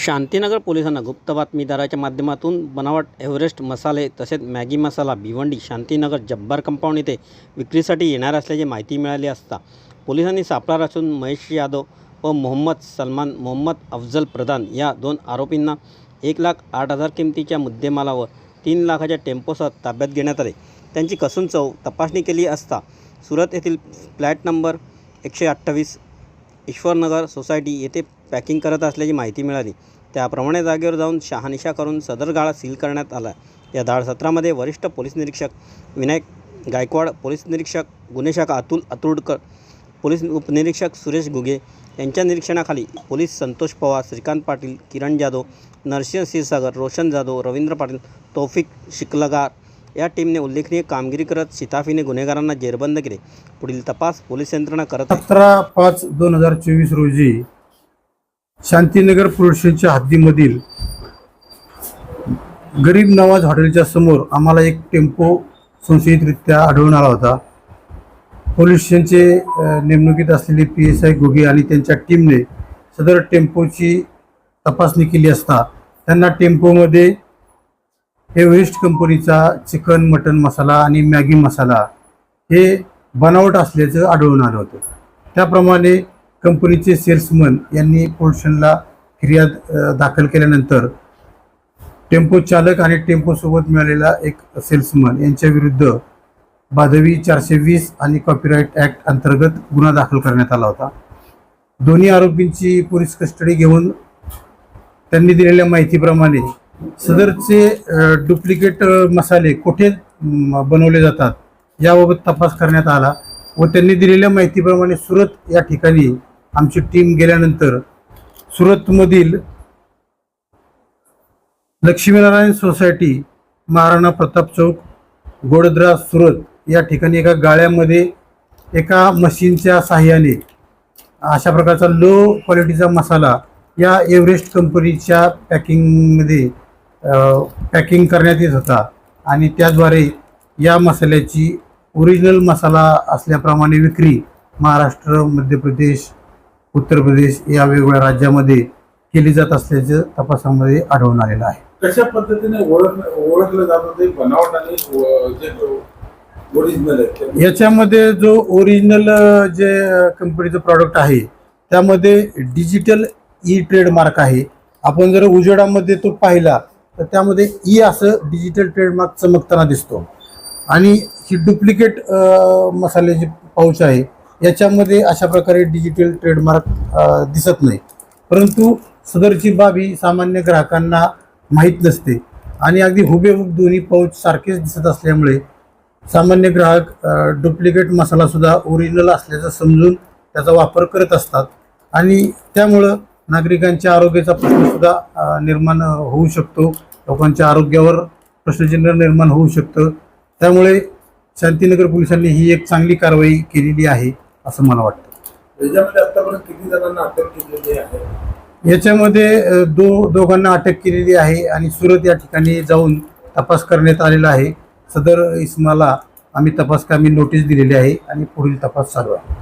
शांतीनगर पोलिसांना गुप्त बातमीदाराच्या माध्यमातून बनावट एव्हरेस्ट मसाले तसेच मॅगी मसाला भिवंडी शांतीनगर जब्बार कंपाऊंड येथे विक्रीसाठी येणार असल्याची माहिती मिळाली असता पोलिसांनी सापळा रचून महेश यादव व मोहम्मद सलमान मोहम्मद अफजल प्रधान या दोन आरोपींना एक लाख आठ हजार किमतीच्या मुद्देमालावर तीन लाखाच्या टेम्पोसह ताब्यात घेण्यात आले. त्यांची कसून चव तपासणी केली असता सुरत येथील फ्लॅट नंबर एकशे अठ्ठावीस ईश्वरनगर सोसायटी येथे पॅकिंग करत असल्याची माहिती मिळाली. त्याप्रमाणे जागेवर जाऊन शहानिशा करून सदर गाळा सील करण्यात आला. या धाड सत्रामध्ये वरिष्ठ पोलीस निरीक्षक विनायक गायकवाड पोलीस निरीक्षक गुन्हे शाखा अतुल अतुडकर पोलीस उपनिरीक्षक सुरेश गुगे यांच्या निरीक्षणाखाली पोलीस संतोष पवार श्रीकांत पाटील किरण जाधव नरसिंह क्षीरसागर रोशन जाधव रवींद्र पाटील तौफिक शिकलगार या टीमने उल्लेखनीय कामगिरी करत शिताफीने गुन्हेगारांना जेरबंद केले. पुढील तपास पोलीस यंत्रणा करत सतरा पाच दोन हजार चोवीस रोजी शांतीनगर पोलीस हद्दीमधील गरीब नवाज हॉटेलच्या समोर आम्हाला एक टेम्पो संशयितरित्या आढळून आला होता. पोलीस स्टेशनचे नेमणुकीत असलेले पी एस आय गोगे आणि त्यांच्या टीमने सदर टेम्पोची तपासणी केली असता त्यांना टेम्पोमध्ये एव्हरेस्ट कंपनीचा चिकन मटन मसाला आणि मॅगी मसाला हे बनावट असल्याचं आढळून आलं होतं. त्याप्रमाणे कंपनीचे सेल्समन यांनी पोलिसांना फिर्याद दाखल केल्यानंतर टेम्पो चालक आणि टेम्पोसोबत मिळालेला एक सेल्समन यांच्या विरुद्ध बाधवी चारशे वीस आणि कॉपीराईट ॲक्ट अंतर्गत गुन्हा दाखल करण्यात आला होता. दोन्ही आरोपींची पोलीस कस्टडी घेऊन त्यांनी दिलेल्या माहितीप्रमाणे सदरचे डुप्लिकेट मसाले कुठे बनवले जातात याबाबत तपास करण्यात आला व त्यांनी दिलेल्या माहितीप्रमाणे सुरत या ठिकाणी आमची टीम गेल्यानंतर सुरतमधील लक्ष्मीनारायण सोसायटी महाराणा प्रताप चौक गोडद्रा सुरत या ठिकाणी एका गाळ्यामध्ये एका मशीनच्या साह्याने अशा प्रकारचा लो क्वालिटीचा मसाला या एव्हरेस्ट कंपनीच्या पॅकिंगमध्ये पॅकिंग करण्यात येत होता. आणि त्याद्वारे या मसाल्याची ओरिजिनल मसाला असल्याप्रमाणे विक्री महाराष्ट्र मध्य प्रदेश उत्तर प्रदेश या वेगवेगळ्या राज्यामध्ये केली जात असल्याचं तपासामध्ये आढळून आलेलं आहे. कशा पद्धतीने ओळख ओळखलं जात होते? बनावट आणि जे ओरिजिनल आहे? याच्यामध्ये जो ओरिजिनल जे कंपनीचं प्रॉडक्ट आहे त्यामध्ये डिजिटल ई ट्रेडमार्क आहे. आपण जर उजेडामध्ये तो पाहिला तर त्यामध्ये ई असं डिजिटल ट्रेडमार्क चमकताना दिसतो. आणि ही डुप्लिकेट मसाले जे पाऊच आहे. याच्यामध्ये अशा प्रकारे डिजिटल ट्रेडमार्क दिसत नाही. परंतु सदरची बाब ही सामान्य ग्राहकांना माहीत नसते. आणि अगदी हुबेहूब दोन्ही पाऊच सारखेच दिसत असल्यामुळे सामान्य ग्राहक डुप्लिकेट मसालासुद्धा ओरिजिनल असल्याचं समजून त्याचा वापर करत असतात. आणि त्यामुळं नागरिकांच्या आरोग्याचा प्रश्नसुद्धा निर्माण होऊ शकतो. लोकांच्या आरोग्यावर प्रश्नचिन्ह निर्माण होऊ शकतं. त्यामुळे शांतीनगर पोलिसांनी ही एक चांगली कारवाई केलेली आहे. असं मला वाटतं. याच्यामध्ये आतापर्यंत किती जणांना अटक केलेली आहे? याच्यामध्ये दो दोघांना अटक केलेली आहे आणि सुरत या ठिकाणी जाऊन तपास करण्यात आलेला आहे. सदर इस्माला आम्ही तपास कामी नोटीस दिलेली आहे आणि पुढील तपास चालू आहे.